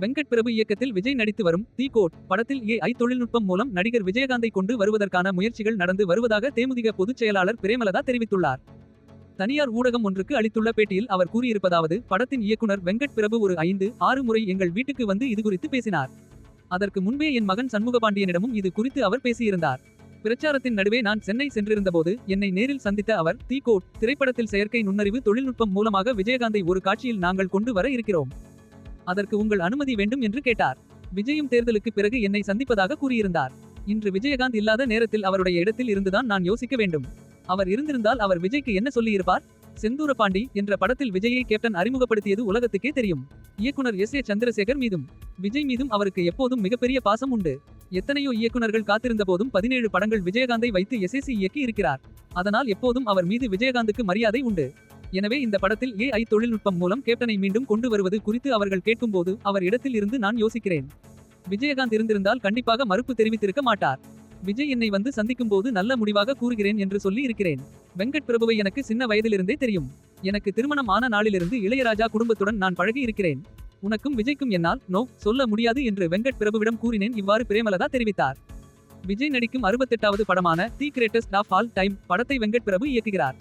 வெங்கட் பிரபு இயக்கத்தில் விஜய் நடித்து வரும் தி கோட் படத்தில் ஏஐ தொழில்நுட்பம் மூலம் நடிகர் விஜயகாந்தை கொண்டு வருவதற்கான முயற்சிகள் நடந்து வருவதாக தேமுதிக பொதுச் செயலாளர் பிரேமலதா தெரிவித்துள்ளார். தனியார் ஊடகம் ஒன்றுக்கு அளித்துள்ள பேட்டியில் அவர் கூறியிருப்பதாவது படத்தின் இயக்குனர் வெங்கட் பிரபு ஒரு ஐந்து ஆறு முறை எங்கள் வீட்டுக்கு வந்து இது குறித்து பேசினார். அதற்கு முன்பே என் மகன் சண்முகபாண்டியனிடமும் இது குறித்து அவர் பேசியிருந்தார். பிரச்சாரத்தின் நடுவே நான் சென்னை சென்றிருந்தபோது என்னை நேரில் சந்தித்த அவர் தி கோட் திரைப்படத்தில் செயற்கை நுண்ணறிவு தொழில்நுட்பம் மூலமாக விஜயகாந்தை ஒரு காட்சியில் நாங்கள் கொண்டு வர இருக்கிறோம். அதற்கு உங்கள் அனுமதி வேண்டும் என்று கேட்டார். விஜயும் தேர்தலுக்கு பிறகு என்னை சந்திப்பதாக கூறியிருந்தார். இன்று விஜயகாந்த் இல்லாத நேரத்தில் அவருடைய இடத்தில் இருந்துதான் நான் யோசிக்க வேண்டும். அவர் இருந்திருந்தால் அவர் விஜய்க்கு என்ன சொல்லியிருப்பார்? செந்தூர பாண்டி என்ற படத்தில் விஜயை கேப்டன் அறிமுகப்படுத்தியது உலகத்துக்கே தெரியும். இயக்குனர் எஸ் ஏ சந்திரசேகர் மீதும் விஜய் மீதும் அவருக்கு எப்போதும் மிகப்பெரிய பாசம் உண்டு. எத்தனையோ இயக்குநர்கள் காத்திருந்த போதும் பதினேழு படங்கள் விஜயகாந்தை வைத்து எஸ்எஸ்சி இயக்கி இருக்கிறார். அதனால் எப்போதும் அவர் மீது விஜயகாந்துக்கு மரியாதை உண்டு. எனவே இந்த படத்தில் ஏஐ தொழில்நுட்பம் மூலம் கேப்டனை மீண்டும் கொண்டு வருவது குறித்து அவர்கள் கேட்கும்போது அவர் இடத்தில் இருந்து நான் யோசிக்கிறேன். விஜயகாந்த் இருந்திருந்தால் கண்டிப்பாக மறுப்பு தெரிவித்திருக்க மாட்டார். விஜய் என்னை வந்து சந்திக்கும் போது நல்ல முடிவாக கூறுகிறேன் என்று சொல்லி இருக்கிறேன். வெங்கட் பிரபுவை எனக்கு சின்ன வயதிலிருந்தே தெரியும். எனக்கு திருமணம் ஆன நாளிலிருந்து இளையராஜா குடும்பத்துடன் நான் பழகி இருக்கிறேன். உனக்கும் விஜய்க்கும் என்னால் நோ சொல்ல முடியாது என்று வெங்கட் பிரபுவிடம் கூறினேன் இவ்வாறு பிரேமலதா தெரிவித்தார். விஜய் நடிக்கும் அறுபத்தெட்டாவது படமான the greatest of all time படத்தை வெங்கட் பிரபு இயக்குகிறார்.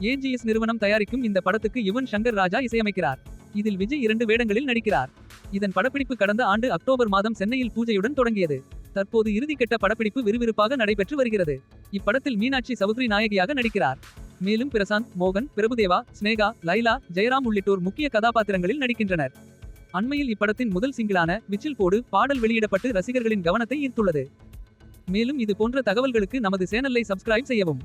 ஏஜிஎஸ் நிறுவனம் தயாரிக்கும் இந்த படத்துக்கு யுவன் சங்கர் ராஜா இசையமைக்கிறார். இதில் விஜய் இரண்டு வேடங்களில் நடிக்கிறார். இதன் படப்பிடிப்பு கடந்த ஆண்டு அக்டோபர் மாதம் சென்னையில் பூஜையுடன் தொடங்கியது. தற்போது இறுதிக்கட்ட படப்பிடிப்பு விறுவிறுப்பாக நடைபெற்று வருகிறது. இப்படத்தில் மீனாட்சி சௌத்ரி நாயகியாக நடிக்கிறார். மேலும் பிரசாந்த் மோகன் பிரபுதேவா ஸ்னேகா லைலா ஜெயராம் உள்ளிட்டோர் முக்கிய கதாபாத்திரங்களில் நடிக்கின்றனர். அண்மையில் இப்படத்தின் முதல் சிங்கிளான விச்சில் போடு பாடல் வெளியிடப்பட்டு ரசிகர்களின் கவனத்தை ஈர்த்துள்ளது. மேலும் இது போன்ற தகவல்களுக்கு நமது சேனலை சப்ஸ்கிரைப் செய்யவும்.